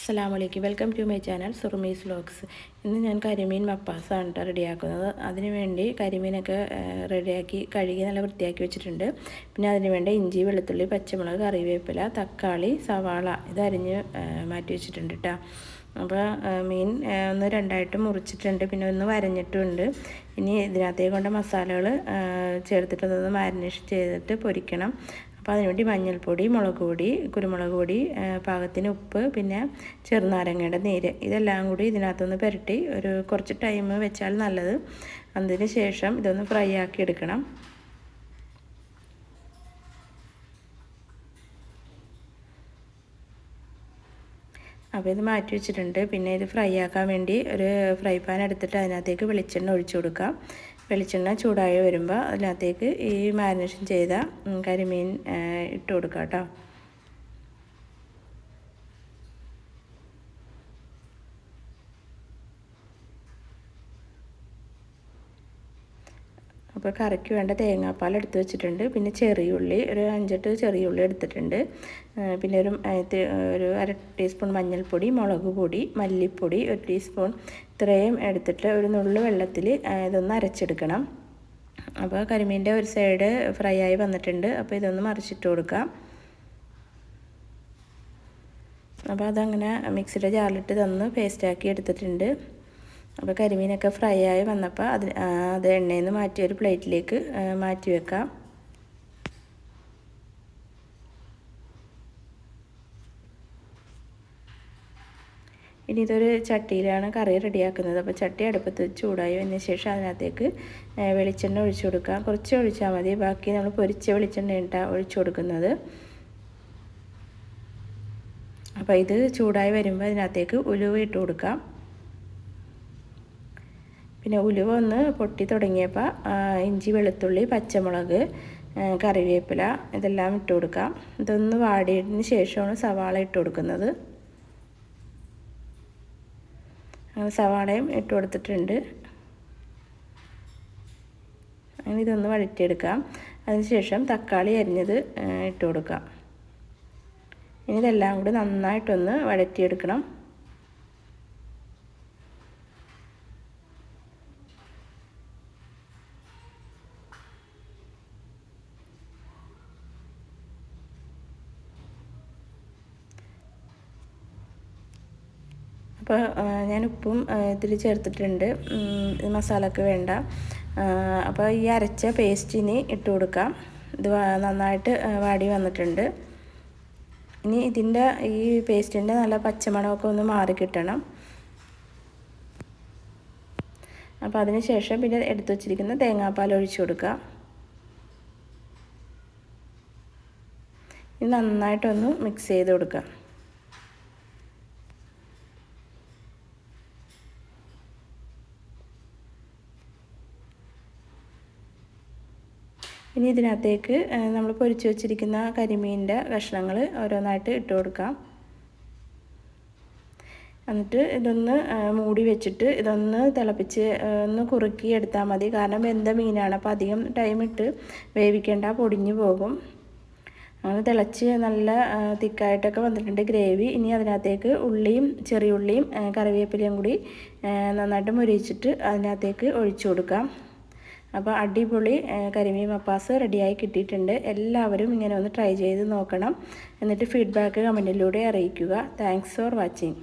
അസ്സാം വലൈക്കും welcome to my channel Surumi's vlogs. ഇന്ന് ഞാൻ കരിമീൻ മപ്പാസാണ് കേട്ടോ റെഡിയാക്കുന്നത്. അതിന് വേണ്ടി കരിമീനൊക്കെ റെഡിയാക്കി കഴുകി നല്ല വൃത്തിയാക്കി വെച്ചിട്ടുണ്ട്. പിന്നെ അതിന് വേണ്ടി ഇഞ്ചി വെളുത്തുള്ളി പച്ചമുളക് കറിവേപ്പില തക്കാളി സവാള ഇത് അരിഞ്ഞ് മാറ്റി വെച്ചിട്ടുണ്ട് കേട്ടോ അപ്പോൾ മീൻ ഒന്ന് രണ്ടായിട്ട് മുറിച്ചിട്ടുണ്ട്. പിന്നെ ഒന്ന് വരഞ്ഞിട്ടുണ്ട്. ഇനി ഇതിനകത്തേക്ക് കൊണ്ട് മസാലകൾ ചേർത്തിട്ടൊന്ന് മാരിനേഷൻ ചെയ്തിട്ട് പൊരിക്കണം. അപ്പോൾ അതിനുവേണ്ടി മഞ്ഞൾപ്പൊടി മുളക് പൊടി കുരുമുളക് പൊടി പാകത്തിന് ഉപ്പ് പിന്നെ ചെറുനാരങ്ങയുടെ നീര്. ഇതെല്ലാം കൂടി ഇതിനകത്തൊന്ന് പുരട്ടി ഒരു കുറച്ച് ടൈം വെച്ചാൽ നല്ലത്. അതിന് ശേഷം ഇതൊന്ന് ഫ്രൈ ആക്കി എടുക്കണം. അപ്പോൾ ഇത് മാറ്റി വെച്ചിട്ടുണ്ട്. പിന്നെ ഇത് ഫ്രൈ ആക്കാൻ വേണ്ടി ഒരു ഫ്രൈ പാൻ എടുത്തിട്ട് അതിനകത്തേക്ക് വെളിച്ചെണ്ണ ഒഴിച്ചു കൊടുക്കാം. വെളിച്ചെണ്ണ ചൂടായി വരുമ്പോൾ അതിനകത്തേക്ക് ഈ മാരിനേഷൻ ചെയ്ത കരിമീൻ ഇട്ട് കൊടുക്കാം കേട്ടോ അപ്പോൾ കറിക്ക് വേണ്ട തേങ്ങാപ്പാൽ എടുത്ത് വെച്ചിട്ടുണ്ട്. പിന്നെ ചെറിയ ഉള്ളി ഒരു അഞ്ചെട്ട് ചെറിയുള്ളി എടുത്തിട്ടുണ്ട്. പിന്നെ ഒരു ഒരു അര ടീസ്പൂൺ മഞ്ഞൾപ്പൊടി മുളക് പൊടി മല്ലിപ്പൊടി ഒരു ടീസ്പൂൺ ഇത്രയും എടുത്തിട്ട് ഒരു നുള്ളു വെള്ളത്തിൽ ഇതൊന്ന് അരച്ചെടുക്കണം. അപ്പോൾ കരിമീന്റെ ഒരു സൈഡ് ഫ്രൈ ആയി വന്നിട്ടുണ്ട്. അപ്പോൾ ഇതൊന്ന് മറിച്ചിട്ട് കൊടുക്കാം. അപ്പോൾ അതങ്ങനെ മിക്സിയുടെ ജാറിലിട്ട് തന്ന് പേസ്റ്റാക്കി എടുത്തിട്ടുണ്ട്. അപ്പോൾ കരിമീനൊക്കെ ഫ്രൈ ആയി വന്നപ്പോൾ അത് അത് എണ്ണയിൽ നിന്ന് മാറ്റി ഒരു പ്ലേറ്റിലേക്ക് മാറ്റി വെക്കാം. ഇനി ഇതൊരു ചട്ടിയിലാണ് കറി റെഡിയാക്കുന്നത്. അപ്പോൾ ചട്ടി അടുപ്പത്ത് ചൂടായി വന്ന ശേഷം അതിനകത്തേക്ക് വെളിച്ചെണ്ണ ഒഴിച്ചു കൊടുക്കാം. കുറച്ച് ഒഴിച്ചാൽ മതി. ബാക്കി നമ്മൾ പൊരിച്ച വെളിച്ചെണ്ണ ഇട്ടാണ് ഒഴിച്ചു കൊടുക്കുന്നത്. അപ്പോൾ ഇത് ചൂടായി വരുമ്പോൾ അതിനകത്തേക്ക് ഉലുവ ഇട്ട് കൊടുക്കാം. പിന്നെ ഉലുവ ഒന്ന് പൊട്ടി തുടങ്ങിയപ്പോൾ ഇഞ്ചി വെളുത്തുള്ളി പച്ചമുളക് കറിവേപ്പില ഇതെല്ലാം ഇട്ട് കൊടുക്കാം ഇതൊന്ന് വാടിയതിന് ശേഷമാണ് സവാള ഇട്ട് കൊടുക്കുന്നത്. സവാളയും ഇട്ട് കൊടുത്തിട്ടുണ്ട്. അങ്ങനെ ഇതൊന്ന് വഴറ്റിയെടുക്കാം. അതിനുശേഷം തക്കാളി അരിഞ്ഞത് ഇട്ട് കൊടുക്കാം. ഇനി ഇതെല്ലാം കൂടി നന്നായിട്ടൊന്ന് വഴറ്റിയെടുക്കണം. അപ്പോൾ ഞാൻ ഉപ്പും ഇതിൽ ചേർത്തിട്ടുണ്ട്. മസാല ഒക്കെ വേണ്ട. അപ്പോൾ ഈ അരച്ച പേസ്റ്റിന് ഇട്ട് കൊടുക്കാം. ഇത് നന്നായിട്ട് വാടി വന്നിട്ടുണ്ട്. ഇനി ഇതിന്റെ ഈ പേസ്റ്റിന്റെ നല്ല പച്ചമണമൊക്കെ ഒന്ന് മാറി കിട്ടണം. അപ്പോൾ അതിന് ശേഷം പിന്നെ എടുത്തു വച്ചിരിക്കുന്ന തേങ്ങാപ്പാൽ ഒഴിച്ചു കൊടുക്കുക ഇത് നന്നായിട്ടൊന്ന് മിക്സ് ചെയ്ത് കൊടുക്കുക ഇനി ഇതിനകത്തേക്ക് നമ്മൾ പൊരിച്ചു വെച്ചിരിക്കുന്ന കരിമീനിന്റെ കഷ്ണങ്ങൾ ഓരോന്നായിട്ട് ഇട്ട് കൊടുക്കാം. എന്നിട്ട് ഇതൊന്ന് മൂടി വെച്ചിട്ട് ഇതൊന്ന് തിളപ്പിച്ച് ഒന്ന് കുറുക്കി എടുത്താൽ മതി. കാരണം വെന്ത മീനാണ് അപ്പോൾ അധികം ടൈം ഇട്ട് വേവിക്കേണ്ട പൊടിഞ്ഞു പോകും. അങ്ങനെ തിളച്ച് നല്ല തിക്കായിട്ടൊക്കെ വന്നിട്ടുണ്ട് ഗ്രേവി. ഇനി അതിനകത്തേക്ക് ഉള്ളിയും ചെറിയ ഉള്ളിയും കറിവേപ്പിലയും കൂടി നന്നായിട്ട് മുരിച്ചിട്ട് അതിനകത്തേക്ക് ഒഴിച്ചു കൊടുക്കാം. അപ്പോൾ അടിപൊളി കരിമീൻ മപ്പാസ് റെഡിയായി കിട്ടിയിട്ടുണ്ട്. എല്ലാവരും ഇങ്ങനെ ഒന്ന് ട്രൈ ചെയ്ത് നോക്കണം. എന്നിട്ട് ഫീഡ്ബാക്ക് കമന്റിലൂടെ അറിയിക്കുക. Thanks for watching